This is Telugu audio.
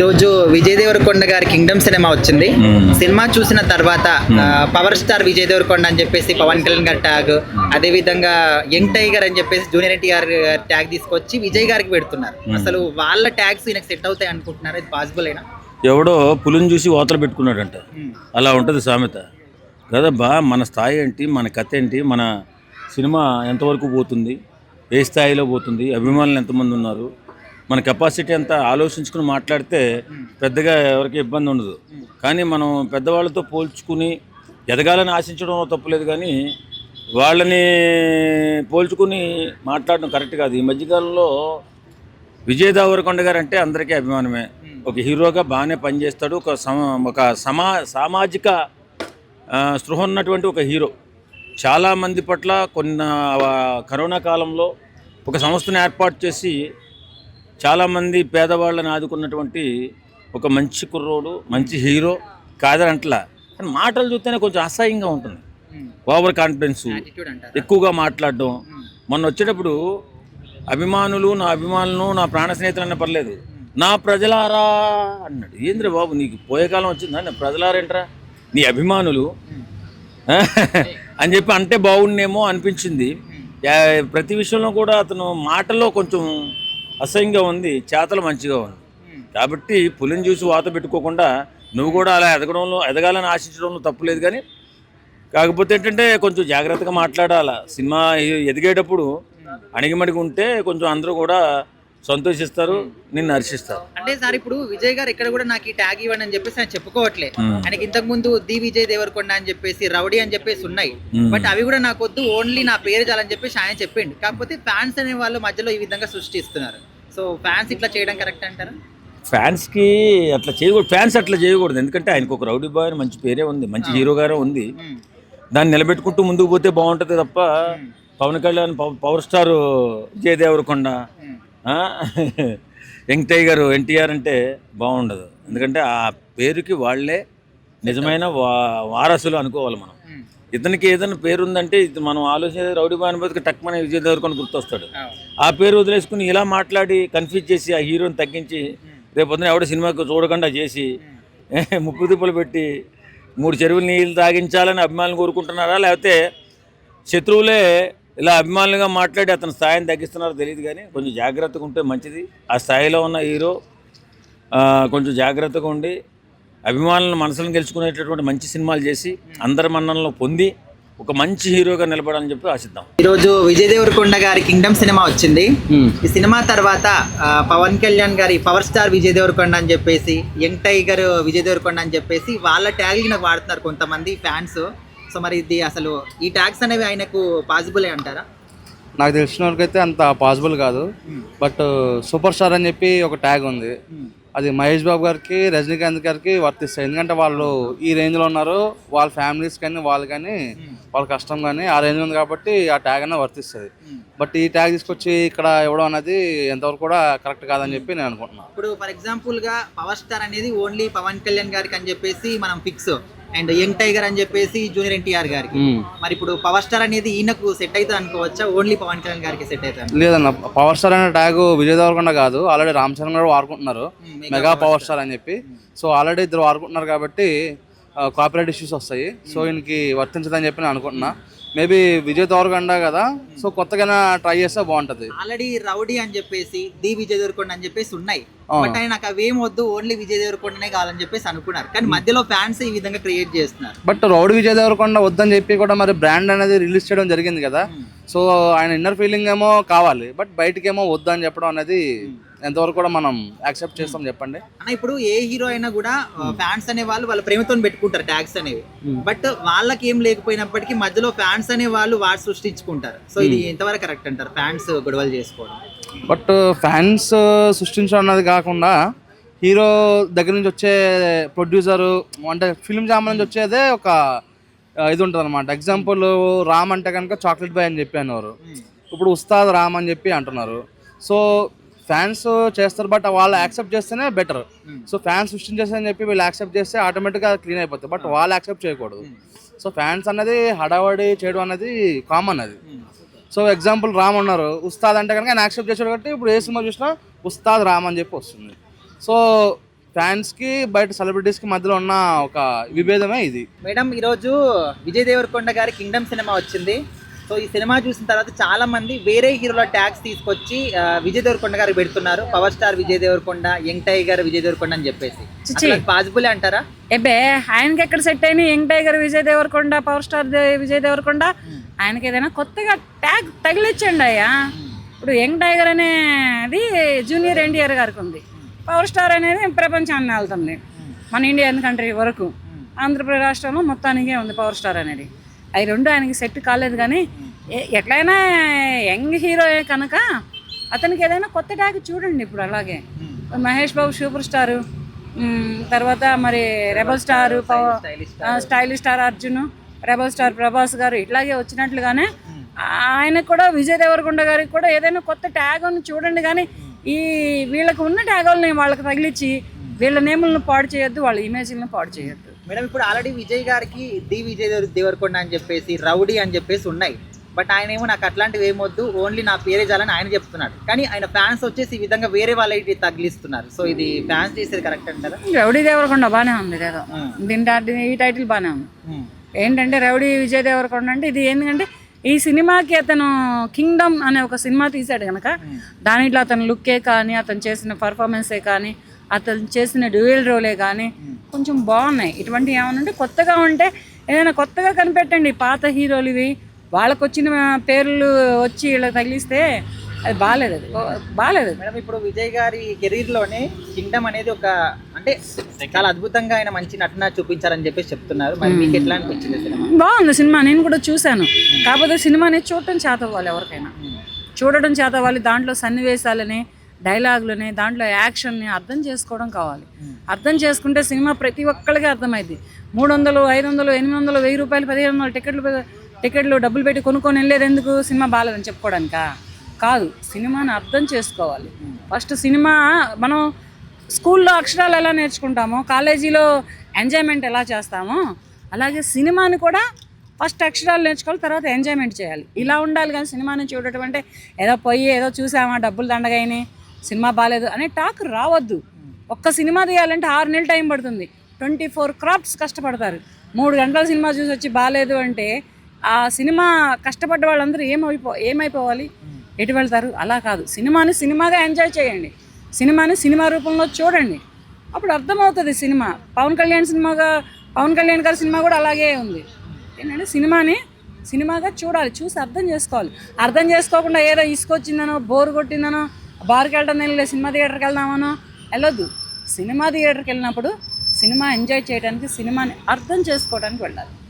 ఈరోజు విజయ్ దేవరకొండ గారి కింగ్డమ్ సినిమా వచ్చింది. సినిమా చూసిన తర్వాత పవర్ స్టార్ విజయ్ దేవరకొండ అని చెప్పేసి పవన్ కళ్యాణ్ గారి ట్యాగ్ అదే విధంగా యంగ్ టైగర్ అని చెప్పేసి జూనియర్ ఎన్టీఆర్ ట్యాగ్ తీసుకొచ్చి విజయ్ గారికి పెడుతున్నారు. అసలు వాళ్ళ ట్యాగ్స్ ఈయనకు సెట్ అవుతాయి అనుకుంటున్నారు? ఇది పాసిబుల్ అయినా ఎవడో పులిని చూసి ఓతలు పెట్టుకున్నాడంట. అలా ఉంటుంది సామెత. కదబ్బా మన స్థాయి ఏంటి మన కథ ఏంటి మన సినిమా ఎంతవరకు పోతుంది ఏ స్థాయిలో పోతుంది అభిమానులు ఎంతమంది ఉన్నారు మన కెపాసిటీ అంతా ఆలోచించుకుని మాట్లాడితే పెద్దగా ఎవరికి ఇబ్బంది ఉండదు. కానీ మనం పెద్దవాళ్ళతో పోల్చుకుని ఎదగాలని ఆశించడం తప్పులేదు కానీ వాళ్ళని పోల్చుకుని మాట్లాడడం కరెక్ట్ కాదు. ఈ మధ్యకాలంలో విజయ్ దేవరకొండ గారు అంటే అందరికీ అభిమానమే. ఒక హీరోగా బాగానే పనిచేస్తాడు. ఒక సమ ఒక సమా సామాజిక స్పృహ ఉన్నటువంటి ఒక హీరో. చాలామంది పట్ల కొన్న కరోనా కాలంలో ఒక సంస్థను ఏర్పాటు చేసి చాలామంది పేదవాళ్ళని ఆదుకున్నటువంటి ఒక మంచి కుర్రోడు మంచి హీరో కాదనంట్లా. కానీ మాటలు చూస్తేనే కొంచెం అసహ్యంగా ఉంటుంది. ఓవర్ కాన్ఫిడెన్స్ యాటిట్యూడ్ అంటారు? ఎక్కువగా మాట్లాడడం. మొన్న వచ్చేటప్పుడు అభిమానులు నా అభిమానులు నా ప్రాణ స్నేహితులు అన్న పర్లేదు నా ప్రజలారా అన్నాడు. ఏంద్ర బాబు నీకు పోయే కాలం వచ్చిందా? నా ప్రజలారేంట్రా? నీ అభిమానులు. అని చెప్పి అంటే బాగుండేమో అనిపించింది. ప్రతి విషయంలో కూడా అతను మాటల్లో కొంచెం అసహ్యంగా ఉంది చేతలు మంచిగా ఉంది. కాబట్టి పులిని చూసి వాత పెట్టుకోకుండా నువ్వు కూడా అలా ఎదగడంలో ఎదగాలని ఆశించడంలో తప్పులేదు కానీ కాకపోతే ఏంటంటే కొంచెం జాగ్రత్తగా మాట్లాడాల. సినిమా ఎదిగేటప్పుడు అణిగిమణిగి ఉంటే కొంచెం అందరూ కూడా సంతోషిస్తారు నిన్ను హర్షిస్తారు. అంటే సార్ ఇప్పుడు విజయ్ గారు ఎక్కడ కూడా నాకు ఈ ట్యాగ్ ఇవ్వండి అని చెప్పేసి ఆయన చెప్పుకోవట్లే. ఆయనకి ఇంతకు ముందు ది విజయ్ దేవరకొండ అని చెప్పేసి రౌడీ అని చెప్పేసి ఉన్నాయి. బట్ అవి కూడా నాకు వద్దు ఓన్లీ నా పేరు చాలని చెప్పేసి ఆయన చెప్పిండు. కాకపోతే ఫ్యాన్స్ అనే వాళ్ళు మధ్యలో ఈ విధంగా సృష్టిస్తున్నారు. సో ఫ్యాన్స్ ఇట్లా చేయడం కరెక్ట్ అంటారా? ఫ్యాన్స్కి అట్లా చేయకూడదు. ఫ్యాన్స్ అట్లా చేయకూడదు. ఎందుకంటే ఆయనకు ఒక రౌడీ బాయ్ మంచి పేరే ఉంది మంచి హీరోగానే ఉంది. మ్మ్. దాన్ని నిలబెట్టుకుంటూ ముందుకు పోతే బాగుంటుంది తప్ప Pawan Kalyan పవ- power star Vijay young tiger NTR అంటే బాగుండదు. ఎందుకంటే ఆ పేరుకి వాళ్ళే నిజమైన వా వారసులు అనుకోవాలి మనం. ఇతనికి ఏదైనా పేరు ఉందంటే ఇది మనం ఆలోచించే రౌడీ బాయ్ బతికి టక్మని విజయ్ దేవరకొండ గుర్తొస్తాడు. ఆ పేరు వదిలేసుకుని ఇలా మాట్లాడి కన్ఫ్యూజ్ చేసి ఆ హీరోని తగ్గించి రేపు పొద్దున ఎవడ సినిమాకి చూడకుండా చేసి ముప్పు తిప్పులు పెట్టి మూడు చెరువులు నీళ్ళు తాగించాలని అభిమానులు కోరుకుంటున్నారా? లేకపోతే శత్రువులే ఇలా అభిమానులుగా మాట్లాడి అతని స్థాయిని తగ్గిస్తున్నారో తెలియదు కానీ కొంచెం జాగ్రత్తగా ఉంటే మంచిది. ఆ స్థాయిలో ఉన్న హీరో ఆ, కొంచెం జాగ్రత్తగా ఉండి అభిమానులను మనసులను గెలుచుకునేటటువంటి మంచి సినిమాలు చేసి అందరి మన్ననలో పొంది ఒక మంచి హీరోగా నిలబడాలని చెప్పి ఆశిద్దాం. ఈరోజు విజయ్ దేవరకొండ గారి కింగ్డమ్ సినిమా వచ్చింది. ఈ సినిమా తర్వాత పవన్ కళ్యాణ్ గారి పవర్ స్టార్ విజయ్ దేవరకొండ అని చెప్పేసి యంగ్ టైగర్ విజయ్ దేవరకొండ అని చెప్పేసి వాళ్ళ ట్యాగ్ నాకు వాడుతున్నారు కొంతమంది ఫ్యాన్స్. సో మరి ఇది అసలు ఈ ట్యాగ్స్ అనేవి ఆయనకు పాసిబుల్ అంటారా? నాకు తెలిసిన వరకైతే అంత పాసిబుల్ కాదు. బట్ సూపర్ స్టార్ అని చెప్పి ఒక ట్యాగ్ ఉంది. అది మహేష్ బాబు గారికి రజనీకాంత్ గారికి వర్తిస్తాయి. ఎందుకంటే వాళ్ళు ఈ రేంజ్లో ఉన్నారు. వాళ్ళ ఫ్యామిలీస్ కానీ వాళ్ళు కానీ వాళ్ళ కష్టం కానీ ఆ రేంజ్ ఉంది కాబట్టి ఆ ట్యాగ్ అనేది వర్తిస్తుంది. బట్ ఈ ట్యాగ్ తీసుకొచ్చి ఇక్కడ ఇవ్వడం అనేది ఎంతవరకు కూడా కరెక్ట్ కాదని చెప్పి నేను అనుకుంటున్నాను ఇప్పుడు ఫర్ ఎగ్జాంపుల్గా పవర్ స్టార్ అనేది ఓన్లీ పవన్ కళ్యాణ్ గారికి అని చెప్పేసి మనం ఫిక్స్ అండ్ యంగ్ టైగర్ అని చెప్పేసి జూనియర్ ఎన్టీఆర్ గారికి. మరి ఇప్పుడు పవర్ స్టార్ అనేది ఈయనకు సెట్ అవుతుంది అనుకోవచ్చా? ఓన్లీ పవన్ కళ్యాణ్ గారికి సెట్ అవుతుంది లేదన్న పవర్ స్టార్ అనే ట్యాగ్ విజయ్ దేవరకొండ కాదు. ఆల్రెడీ రామ్ చరణ్ గారు వాడుకుంటున్నారు. Mega power star. అని చెప్పి. సో ఆల్రెడీ ఇద్దరు వాడుకుంటున్నారు కాబట్టి కాపీరైట్ ఇష్యూస్ వస్తాయి. సో ఈయనకి వర్తించదని చెప్పి నేను అనుకుంటున్నా. మేబీ విజయ్ దేవరకొండ కదా సో కొత్తగా ట్రై చేస్తే బాగుంటది. ఆల్రెడీ రౌడీ అని చెప్పేసి ది విజయ్ దేవరకొండ అని చెప్పేసి ఉన్నాయి. బట్ ఆయన నాకు అవేం వద్దు ఓన్లీ విజయ్ దేవరకొండనే కావాలని చెప్పేసి అనుకున్నారు. కానీ మధ్యలో ఫ్యాన్స్ ఈ విధంగా క్రియేట్ చేస్తున్నారు. బట్ రౌడ్ విజయ్ దేవరకొండ వద్దని చెప్పి కూడా మరి బ్రాండ్ అనేది రిలీజ్ చేయడం జరిగింది కదా. సో ఆయన ఇన్నర్ ఫీలింగ్ ఏమో కావాలి బట్ బయటకేమో వద్దని చెప్పడం అనేది ఎంతవరకు కూడా మనం యాక్సెప్ట్ చేస్తాం చెప్పండి. అన్న ఇప్పుడు ఏ హీరో అయినా కూడా ఫ్యాన్స్ అనే వాళ్ళు వాళ్ళ ప్రేమతో పెట్టుకుంటారు ట్యాగ్స్ అనేవి. బట్ వాళ్ళకి ఏం లేకపోయినప్పటికీ మధ్యలో ఫ్యాన్స్ అనే వాళ్ళు వాడు సృష్టించుకుంటారు. సో ఇది ఎంతవరకు కరెక్ట్ అంటారు ఫ్యాన్స్ గొడవలు చేసుకోవడం? బట్ ఫ్యాన్స్ సృష్టించడం అన్నది కాకుండా హీరో దగ్గర నుంచి వచ్చే ప్రొడ్యూసరు అంటే ఫిల్మ్ జామ నుంచి వచ్చేదే ఒక ఇది ఉంటుంది అనమాట ఎగ్జాంపుల్ రామ్ అంటే కనుక చాక్లెట్ బాయ్ అని చెప్పి అన్నారు ఇప్పుడు ఉస్తాద్ రామ్ అని చెప్పి అంటున్నారు. సో ఫ్యాన్స్ చేస్తారు బట్ వాళ్ళు యాక్సెప్ట్ చేస్తేనే బెటర్ సో ఫ్యాన్స్ సృష్టించేస్తారని చెప్పి వీళ్ళు యాక్సెప్ట్ చేస్తే ఆటోమేటిక్గా క్లీన్ అయిపోతుంది. బట్ వాళ్ళు యాక్సెప్ట్ చేయకూడదు. సో ఫ్యాన్స్ అన్నది హడావడి చేయడం అనేది కామన్ అది. సో ఎగ్జాంపుల్ రామ్ ఉన్నారు ఉస్తాద్ అంటే కనుక ఆయన యాక్సెప్ట్ చేశాడు కాబట్టి ఇప్పుడు ఏ సినిమా చూసినా ఉస్తాద్ రామ్ అని చెప్పి వస్తుంది. సో ఫ్యాన్స్కి బయట సెలబ్రిటీస్కి మధ్యలో ఉన్న ఒక విభేదమే ఇది. మేడం ఈరోజు విజయ్ దేవరకొండ గారి కింగ్డమ్ సినిమా వచ్చింది. సో ఈ సినిమా చూసిన తర్వాత చాలా మంది వేరే హీరోల ట్యాగ్స్ తీసుకొచ్చి విజయ్ దేవరకొండ గారికి పెడుతున్నారు. Power star Vijay Devarakonda young tiger Vijay Devarakonda అని చెప్పేసి. చిచి. పాసిబుల్ అంటారా? ఎబ్బే ఆయనకి ఎక్కడ సెట్ అయిన young tiger Vijay Devarakonda power star Vijay Devarakonda ఆయనకి ఏదైనా కొత్తగా ట్యాగ్ తగిలించండి అయ్యా. ఇప్పుడు యంగ్ టైగర్ అనేది జూనియర్ ఎన్టీఆర్ గారికి ఉంది. పవర్ స్టార్ అనేది ప్రపంచాన్ని వెళ్తుంది మన ఇండియన్ కంట్రీ వరకు. ఆంధ్రప్రదేశ్ రాష్ట్రంలో మొత్తానికే ఉంది పవర్ స్టార్ అనేది. అవి రెండు ఆయనకి సెట్ కాలేదు కానీ ఎట్లయినా యంగ్ హీరో కనుక అతనికి ఏదైనా కొత్త ట్యాగ్ చూడండి ఇప్పుడు అలాగే. Mahesh Babu super star. తర్వాత మరి rebel star stylish star. Arjun rebel star Prabhas గారు ఇట్లాగే వచ్చినట్లుగానే ఆయనకు కూడా విజయ్ దేవరకొండ గారికి కూడా ఏదైనా కొత్త ట్యాగ్ చూడండి కానీ ఈ వీళ్ళకి ఉన్న ట్యాగుల్ని వాళ్ళకి తగిలించి వీళ్ళ నేములను పాడు చేయొద్దు వాళ్ళ ఇమేజ్లను పాడు చేయొద్దు. మేడం ఇప్పుడు ఆల్రెడీ విజయ్ గారికి ది విజయ్ దేవర- దేవరకొండ అని చెప్పేసి రౌడీ అని చెప్పేసి ఉన్నాయి. బట్ ఆయన ఏమో నాకు అట్లాంటివి ఏమొద్దు ఓన్లీ నా పేరే చాలని ఆయన చెప్తున్నాడు. కానీ ఆయన ఫ్యాన్స్ వచ్చేసి ఈ విధంగా వేరే వాళ్ళకి తగిలిస్తున్నారు. సో ఇది ఫ్యాన్స్ చేసేది కరెక్ట్ అంటారా? రౌడీ దేవరకొండ బాగానే ఉంది ఏదో. దీని ఈ టైటిల్ బాగానే ఉంది. ఏంటంటే రౌడీ విజయ్ దేవరకొండ అంటే ఇది ఏంటంటే ఈ సినిమాకి అతను కింగ్డమ్ అనే ఒక సినిమా తీశాడు కనుక దానిలో అతని లుక్కే కానీ అతను చేసిన పర్ఫార్మెన్సే కానీ అతను చేసిన డ్యూయల్ రోలే కానీ కొంచెం బాగున్నాయి. ఇటువంటి ఏమైనా ఉంటే కొత్తగా ఉంటే ఏదైనా కొత్తగా కనిపెట్టండి. పాత హీరోలు ఇవి వాళ్ళకు వచ్చిన పేర్లు వచ్చి వీళ్ళకి తగిలిస్తే అది బాగాలేదు అది. బాగాలేదు. మేడం ఇప్పుడు విజయ్ గారి కెరీర్లోనే కింగ్డమ్ అనేది ఒక అంటే చాలా అద్భుతంగా ఆయన మంచి నటన చూపించారని చెప్పేసి చెప్తున్నారు. మరి మీకు ఎట్లా అనిపించింది సినిమా? బాగుంది సినిమా నేను కూడా చూశాను. కాకపోతే సినిమాని చూడటం చేత అవ్వాలి ఎవరికైనా చూడటం చేత అవ్వాలి దాంట్లో సన్నివేశాలని డైలాగులని దాంట్లో యాక్షన్ని అర్థం చేసుకోవడం కావాలి. అర్థం చేసుకుంటే సినిమా ప్రతి ఒక్కళ్ళకి అర్థమైంది మూడు వందలు ఐదు వందలు ఎనిమిది వందలు వెయ్యి రూపాయలు పదిహేను వందలు టికెట్లు టికెట్లు డబ్బులు పెట్టి కొనుక్కొని వెళ్ళేది ఎందుకు సినిమా బాగాలేదని చెప్పుకోవడానికా? కాదు సినిమాని అర్థం చేసుకోవాలి. ఫస్ట్ సినిమా మనం స్కూల్లో అక్షరాలు ఎలా నేర్చుకుంటామో కాలేజీలో ఎంజాయ్మెంట్ ఎలా చేస్తామో అలాగే సినిమాని కూడా ఫస్ట్ అక్షరాలు నేర్చుకోవాలి తర్వాత ఎంజాయ్మెంట్ చేయాలి. ఇలా ఉండాలి కానీ సినిమాని చూడటం అంటే ఏదో పోయి ఏదో చూసామా డబ్బులు దండగైనాయి సినిమా బాగాలేదు అనే టాక్ రావద్దు. ఒక్క సినిమా తీయాలంటే ఆరు నెలలు టైం పడుతుంది. ట్వంటీ ఫోర్ క్రాఫ్ట్స్ కష్టపడతారు. మూడు గంటల సినిమా చూసి వచ్చి బాగాలేదు అంటే ఆ సినిమా కష్టపడ్డ వాళ్ళందరూ ఏమైపో ఏమైపోవాలి? ఎటు వెళ్తారు? అలా కాదు. సినిమాని సినిమాగా ఎంజాయ్ చేయండి. సినిమాని సినిమా రూపంలో చూడండి. అప్పుడు అర్థమవుతుంది సినిమా. పవన్ కళ్యాణ్ సినిమాగా పవన్ కళ్యాణ్ గారి సినిమా కూడా అలాగే ఉంది. ఏంటంటే సినిమాని సినిమాగా చూడాలి. చూసి అర్థం చేసుకోవాలి. అర్థం చేసుకోకుండా ఏదో ఇసుకొచ్చిందనో బోర్ కొట్టిందనో బార్కి వెళ్ళడం వెళ్ళి సినిమా థియేటర్కి వెళ్దామనో వెళ్ళొద్దు. సినిమా థియేటర్కి వెళ్ళినప్పుడు సినిమా ఎంజాయ్ చేయడానికి సినిమాని అర్థం చేసుకోవడానికి వెళ్ళాలి.